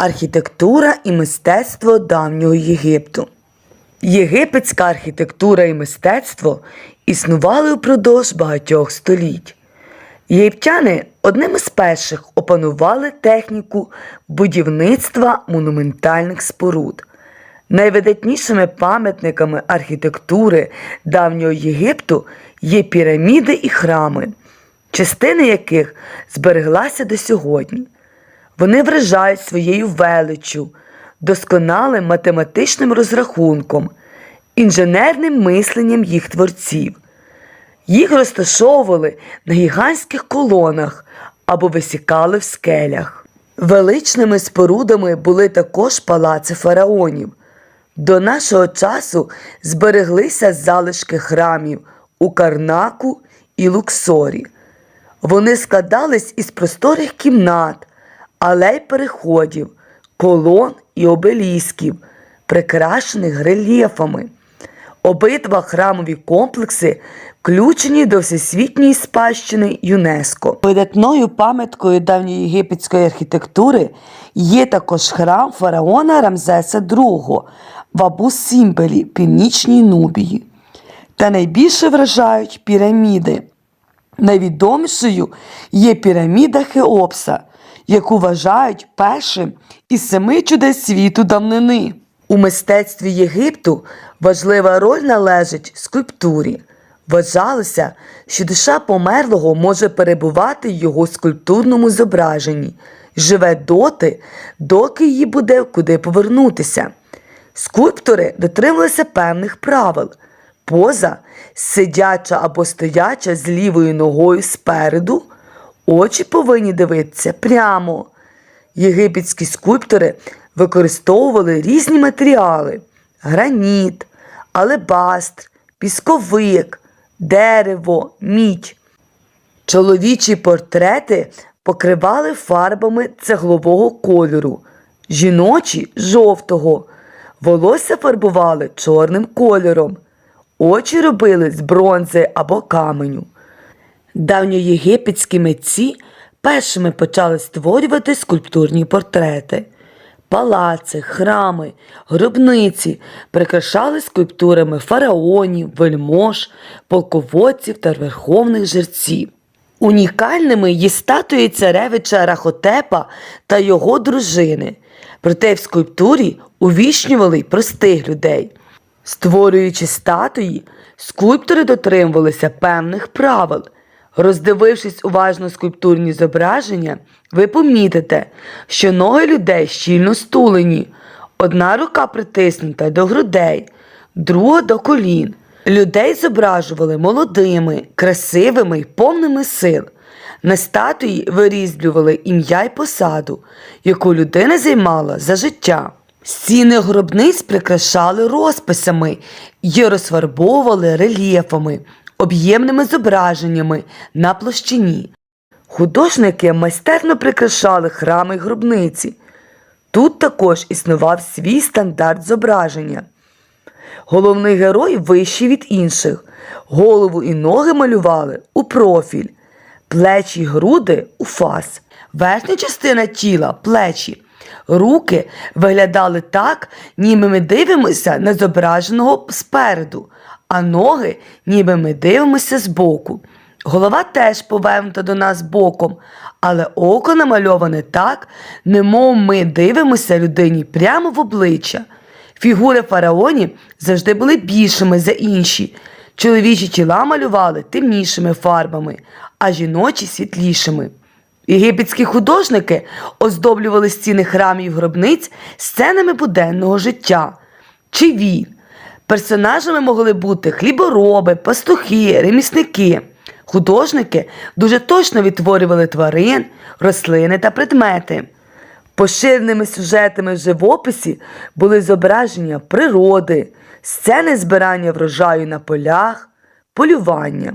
Архітектура і мистецтво давнього Єгипту. Єгипетська архітектура і мистецтво існували упродовж багатьох століть. Єгиптяни одними з перших опанували техніку будівництва монументальних споруд. Найвидатнішими пам'ятниками архітектури давнього Єгипту є піраміди і храми, частини яких збереглася до сьогодні. Вони вражають своєю величчю, досконалим математичним розрахунком, інженерним мисленням їх творців. Їх розташовували на гігантських колонах або висікали в скелях. Величними спорудами були також палаци фараонів. До нашого часу збереглися залишки храмів у Карнаку і Луксорі. Вони складались із просторих кімнат, алей переходів, колон і обелісків, прикрашених рельєфами. Обидва храмові комплекси включені до всесвітньої спадщини ЮНЕСКО. Видатною пам'яткою давньоєгипетської архітектури є також храм фараона Рамзеса II в Абу-Сімбелі, Північній Нубії. Та найбільше вражають піраміди. Найвідомішою є піраміда Хеопса, яку вважають першим із семи чудес світу давнини. У мистецтві Єгипту важлива роль належить скульптурі. Вважалося, що душа померлого може перебувати в його скульптурному зображенні, живе доти, доки їй буде куди повернутися. Скульптори дотримувалися певних правил. Поза сидяча або стояча з лівою ногою спереду, очі повинні дивитися прямо. Єгипетські скульптори використовували різні матеріали: граніт, алебастр, пісковик, дерево, мідь. Чоловічі портрети покривали фарбами цеглового кольору, жіночі жовтого, волосся фарбували чорним кольором, очі робили з бронзи або каменю. Давньоєгипетські митці першими почали створювати скульптурні портрети. Палаци, храми, гробниці прикрашали скульптурами фараонів, вельмож, полководців та верховних жерців. Унікальними є статуї царевича Рахотепа та його дружини. Проте в скульптурі увічнювали й простих людей. Створюючи статуї, скульптори дотримувалися певних правил. Роздивившись уважно скульптурні зображення, ви помітите, що ноги людей щільно стулені, одна рука притиснута до грудей, друга до колін. Людей зображували молодими, красивими й повними сил. На статуї вирізблювали ім'я й посаду, яку людина займала за життя. Стіни гробниць прикрашали розписами й розфарбовували рельєфами, об'ємними зображеннями на площині. Художники майстерно прикрашали храми й гробниці. Тут також існував свій стандарт зображення. Головний герой вищий від інших. Голову і ноги малювали у профіль, плечі й груди у фас. Верхня частина тіла плечі. Руки виглядали так, ніби ми дивимося на зображеного спереду, а ноги, ніби ми дивимося збоку. Голова теж повернута до нас боком, але око намальоване так, немов ми дивимося людині прямо в обличчя. Фігури фараонів завжди були більшими за інші. Чоловічі тіла малювали темнішими фарбами, а жіночі світлішими. Єгипетські художники оздоблювали стіни храмів і гробниць сценами буденного життя. Чи він? Персонажами могли бути хлібороби, пастухи, ремісники. Художники дуже точно відтворювали тварин, рослини та предмети. Поширеними сюжетами в живописі були зображення природи, сцени збирання врожаю на полях, полювання.